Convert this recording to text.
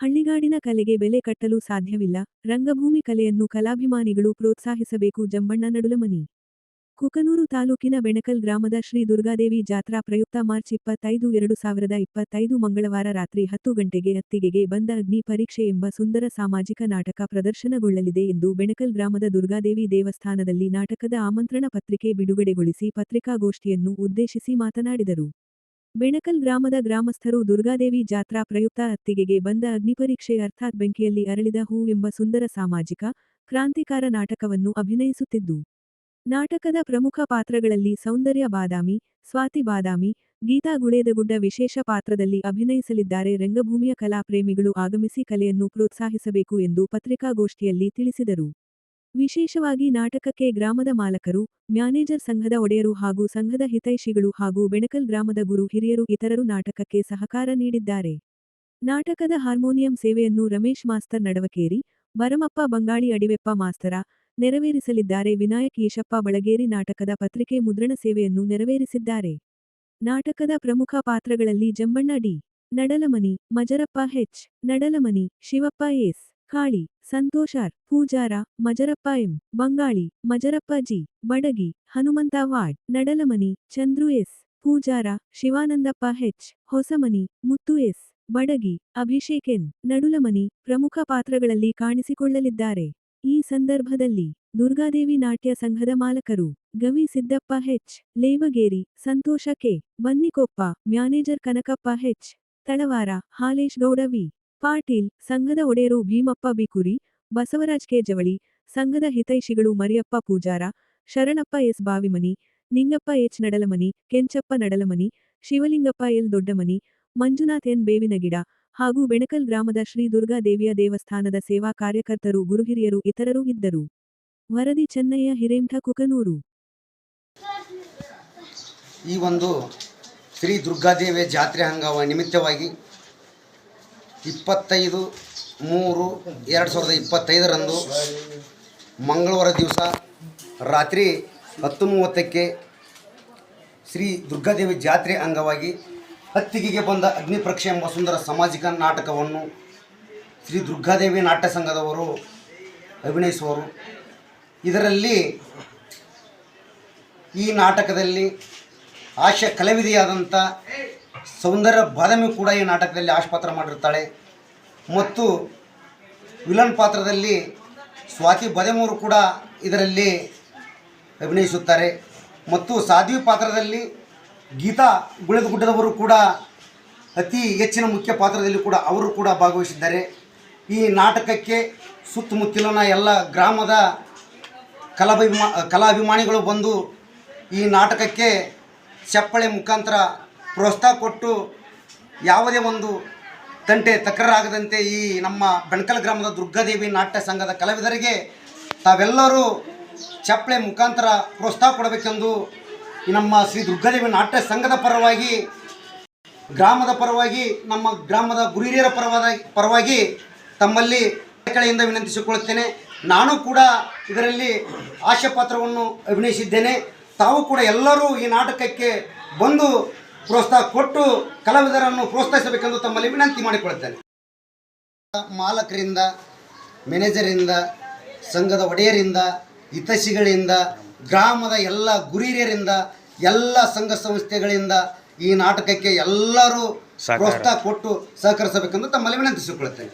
ಹಳ್ಳಿಗಾಡಿನ ಕಲೆಗೆ ಬೆಲೆ ಕಟ್ಟಲು ಸಾಧ್ಯವಿಲ್ಲ. ರಂಗಭೂಮಿ ಕಲೆಯನ್ನು ಕಲಾಭಿಮಾನಿಗಳು ಪ್ರೋತ್ಸಾಹಿಸಬೇಕು. ಜಂಬಣ್ಣ ನಡುಲಮನಿ. ಕುಕನೂರು ತಾಲೂಕಿನ ಬೆಣಕಲ್ ಗ್ರಾಮದ ಶ್ರೀ ದುರ್ಗಾದೇವಿ ಜಾತ್ರಾ ಪ್ರಯುಕ್ತ ಮಾರ್ಚ್ ಇಪ್ಪತ್ತೈದು, ಎರಡು ಸಾವಿರದ ಇಪ್ಪತ್ತೈದು ಮಂಗಳವಾರ ರಾತ್ರಿ ಹತ್ತು ಗಂಟೆಗೆ ಅತ್ತಿಗೆಗೆ ಬಂದ ಅಗ್ನಿ ಪರೀಕ್ಷೆ ಎಂಬ ಸುಂದರ ಸಾಮಾಜಿಕ ನಾಟಕ ಪ್ರದರ್ಶನಗೊಳ್ಳಲಿದೆ ಎಂದು ಬೆಣಕಲ್ ಗ್ರಾಮದ ದುರ್ಗಾದೇವಿ ದೇವಸ್ಥಾನದಲ್ಲಿ ನಾಟಕದ ಆಮಂತ್ರಣ ಪತ್ರಿಕೆ ಬಿಡುಗಡೆಗೊಳಿಸಿ ಪತ್ರಿಕಾಗೋಷ್ಠಿಯನ್ನು ಉದ್ದೇಶಿಸಿ ಮಾತನಾಡಿದರು. ಬೆಣಕಲ್ ಗ್ರಾಮದ ಗ್ರಾಮಸ್ಥರು ದುರ್ಗಾದೇವಿ ಜಾತ್ರಾ ಪ್ರಯುಕ್ತ ಅತ್ತಿಗೆಗೆ ಬಂದ ಅಗ್ನಿಪರೀಕ್ಷೆ ಅರ್ಥಾತ್ ಬೆಂಕಿಯಲ್ಲಿ ಅರಳಿದ ಹೂ ಎಂಬ ಸುಂದರ ಸಾಮಾಜಿಕ, ಕ್ರಾಂತಿಕಾರ ನಾಟಕವನ್ನು ಅಭಿನಯಿಸುತ್ತಿದ್ದು. ನಾಟಕದ ಪ್ರಮುಖ ಪಾತ್ರಗಳಲ್ಲಿ ಸೌಂದರ್ಯ ಬಾದಾಮಿ, ಸ್ವಾತಿ ಬಾದಾಮಿ, ಗೀತಾ ಗುಳೇದಗುಡ್ಡ ವಿಶೇಷ ಪಾತ್ರದಲ್ಲಿ ಅಭಿನಯಿಸಲಿದ್ದಾರೆ. ರಂಗಭೂಮಿಯ ಕಲಾಪ್ರೇಮಿಗಳು ಆಗಮಿಸಿ ಕಲೆಯನ್ನು ಪ್ರೋತ್ಸಾಹಿಸಬೇಕು ಎಂದು ಪತ್ರಿಕಾಗೋಷ್ಠಿಯಲ್ಲಿ ತಿಳಿಸಿದರು. ವಿಶೇಷವಾಗಿ ನಾಟಕಕ್ಕೆ ಗ್ರಾಮದ ಮಾಲಕರು, ಮ್ಯಾನೇಜರ್ ಸಂಘದ ಒಡೆಯರು ಹಾಗೂ ಸಂಘದ ಹಿತೈಷಿಗಳು ಹಾಗೂ ಬೆಣಕಲ್ ಗ್ರಾಮದ ಗುರು, ಹಿರಿಯರು ಇತರರು ನಾಟಕಕ್ಕೆ ಸಹಕಾರ ನೀಡಿದ್ದಾರೆ. ನಾಟಕದ ಹಾರ್ಮೋನಿಯಂ ಸೇವೆಯನ್ನು ರಮೇಶ್ ಮಾಸ್ತರ್ ನಡವಕೇರಿ, ಭರಮಪ್ಪ ಬಂಗಾಳಿ ಅಡಿವೆಪ್ಪ ಮಾಸ್ತರ ನೆರವೇರಿಸಲಿದ್ದಾರೆ. ವಿನಾಯಕ್ ಈಶಪ್ಪ ಬಳಗೇರಿ ನಾಟಕದ ಪತ್ರಿಕೆ ಮುದ್ರಣ ಸೇವೆಯನ್ನು ನೆರವೇರಿಸಿದ್ದಾರೆ. ನಾಟಕದ ಪ್ರಮುಖ ಪಾತ್ರಗಳಲ್ಲಿ Jambanna D. Nadalamani, Majarappa H Nadalamani, Shivappa S. Kali Santoshar Pujara, Majarappa M, Bangali, Majarappa G, Badagi Hanumantha Wad Nadalamani, Chandru S, Pujara, Shivanandappa H, Hosamani, Muttu S, Badagi, Abhishek N, ನಡುಲಮನಿ ಪ್ರಮುಖ ಪಾತ್ರಗಳಲ್ಲಿ ಕಾಣಿಸಿಕೊಳ್ಳಲಿದ್ದಾರೆ. ಈ ಸಂದರ್ಭದಲ್ಲಿ ದುರ್ಗಾದೇವಿ ನಾಟ್ಯ ಸಂಘದ ಮಾಲಕರು Gavi Siddappa H, Levageri, Santosh K, Bannikoppa, manager Kanakappa H, Talawar, Halesh Gowda V. Patil, ಸಂಘದ ಒಡೆಯರು Bhimappa Bikuri, Basavaraj K. ಜವಳಿ, ಸಂಘದ ಹಿತೈಷಿಗಳು Mariyappa Pujara, Sharanappa S. Bavimani, Ningappa H. Nadalamani, Kenchappa Nadalamani, Shivalingappa L. Doddamani, Manjunath N. Bevinagida ಹಾಗೂ ಬೆಣಕಲ್ ಗ್ರಾಮದ ಶ್ರೀ ದುರ್ಗಾದೇವಿಯ ದೇವಸ್ಥಾನದ ಸೇವಾ ಕಾರ್ಯಕರ್ತರು, ಗುರುಹಿರಿಯರು, ಇತರರು ಇದ್ದರು. ವರದಿ ಚೆನ್ನಯ್ಯ, ಹಿರೇಮಠ, ಕುಕನೂರು. ಈ ಒಂದು ಶ್ರೀ ದುರ್ಗಾದೇವಿಯ ಜಾತ್ರೆ ಅಂಗವ ನಿಮಿತ್ತವಾಗಿ ಇಪ್ಪತ್ತೈದು, ಮೂರು, ಎರಡು ಸಾವಿರದ ಇಪ್ಪತ್ತೈದರಂದು ಮಂಗಳವಾರ ದಿವಸ ರಾತ್ರಿ ಹತ್ತು ಮೂವತ್ತಕ್ಕೆ ಶ್ರೀ ದುರ್ಗಾದೇವಿ ಜಾತ್ರೆ ಅಂಗವಾಗಿ ಹತ್ತಿಗೆಗೆ ಬಂದ ಅಗ್ನಿಪರೀಕ್ಷೆ ಎಂಬ ಸುಂದರ ಸಾಮಾಜಿಕ ನಾಟಕವನ್ನು ಶ್ರೀ ದುರ್ಗಾದೇವಿ ನಾಟ್ಯ ಸಂಘದವರು ಅಭಿನಯಿಸುವರು. ಇದರಲ್ಲಿ ಈ ನಾಟಕದಲ್ಲಿ ಆಶಯ ಕಲಾವಿದೆಯಾದಂಥ ಸೌಂದರ್ಯ ಬಾದಾಮಿ ಕೂಡ ಈ ನಾಟಕದಲ್ಲಿ ಆಶ್ಪಾತ್ರ ಮಾಡಿರ್ತಾಳೆ. ಮತ್ತು ವಿಲನ್ ಪಾತ್ರದಲ್ಲಿ ಸ್ವಾತಿ ಬದೆಮೂರು ಕೂಡ ಇದರಲ್ಲಿ ಅಭಿನಯಿಸುತ್ತಾರೆ. ಮತ್ತು ಸಾಧ್ವಿ ಪಾತ್ರದಲ್ಲಿ ಗೀತಾ ಗುಡ್ಡದವರು ಕೂಡ ಅತಿ ಹೆಚ್ಚಿನ ಮುಖ್ಯ ಪಾತ್ರದಲ್ಲಿ ಕೂಡ ಅವರು ಕೂಡ ಭಾಗವಹಿಸಿದ್ದಾರೆ. ಈ ನಾಟಕಕ್ಕೆ ಸುತ್ತಮುತ್ತಲಿನ ಎಲ್ಲ ಗ್ರಾಮದ ಕಲಾಭಿಮಾ, ಕಲಾಭಿಮಾನಿಗಳು ಬಂದು ಈ ನಾಟಕಕ್ಕೆ ಚಪ್ಪಳೆ ಮುಖಾಂತರ ಪ್ರೋತ್ಸಾಹ ಕೊಟ್ಟು ಯಾವುದೇ ಒಂದು ತಂಟೆ ತಕರಾರಾಗದಂತೆ ಈ ನಮ್ಮ ಬೆಣಕಲ್ ಗ್ರಾಮದ ದುರ್ಗಾದೇವಿ ನಾಟ್ಯ ಸಂಘದ ಕಲಾವಿದರಿಗೆ ತಾವೆಲ್ಲರೂ ಚಪ್ಪಳೆ ಮುಖಾಂತರ ಪ್ರೋತ್ಸಾಹ ಕೊಡಬೇಕೆಂದು ನಮ್ಮ ಶ್ರೀ ದುರ್ಗಾದೇವಿ ನಾಟ್ಯ ಸಂಘದ ಪರವಾಗಿ, ಗ್ರಾಮದ ಪರವಾಗಿ, ನಮ್ಮ ಗ್ರಾಮದ ಗುರಿಹಿರಿಯರ ಪರವಾದ, ಪರವಾಗಿ ತಮ್ಮಲ್ಲಿ ಕಡೆಯಿಂದ ವಿನಂತಿಸಿಕೊಳ್ಳುತ್ತೇನೆ. ನಾನು ಕೂಡ ಇದರಲ್ಲಿ ಆಶಾಪಾತ್ರವನ್ನು ಪಾತ್ರವನ್ನು ಅಭಿನಯಿಸಿದ್ದೇನೆ. ತಾವು ಕೂಡ ಎಲ್ಲರೂ ಈ ನಾಟಕಕ್ಕೆ ಬಂದು ಪ್ರೋತ್ಸಾಹ ಕೊಟ್ಟು ಕಲಾವಿದರನ್ನು ಪ್ರೋತ್ಸಾಹಿಸಬೇಕೆಂದು ತಮ್ಮಲ್ಲಿ ವಿನಂತಿ ಮಾಡಿಕೊಳ್ಳುತ್ತೇನೆ. ಮಾಲಕರಿಂದ ಮ್ಯಾನೇಜರಿಂದ ಸಂಘದ ಒಡೆಯರಿಂದ ಹಿತೈಷಿಗಳಿಂದ ಗ್ರಾಮದ ಎಲ್ಲ ಗುರಿರಿಯರಿಂದ ಎಲ್ಲ ಸಂಘ ಸಂಸ್ಥೆಗಳಿಂದ ಈ ನಾಟಕಕ್ಕೆ ಎಲ್ಲರೂ ಪ್ರೋತ್ಸಾಹ ಕೊಟ್ಟು ಸಹಕರಿಸಬೇಕೆಂದು ತಮ್ಮಲ್ಲಿ ವಿನಂತಿಸಿಕೊಳ್ಳುತ್ತೇನೆ.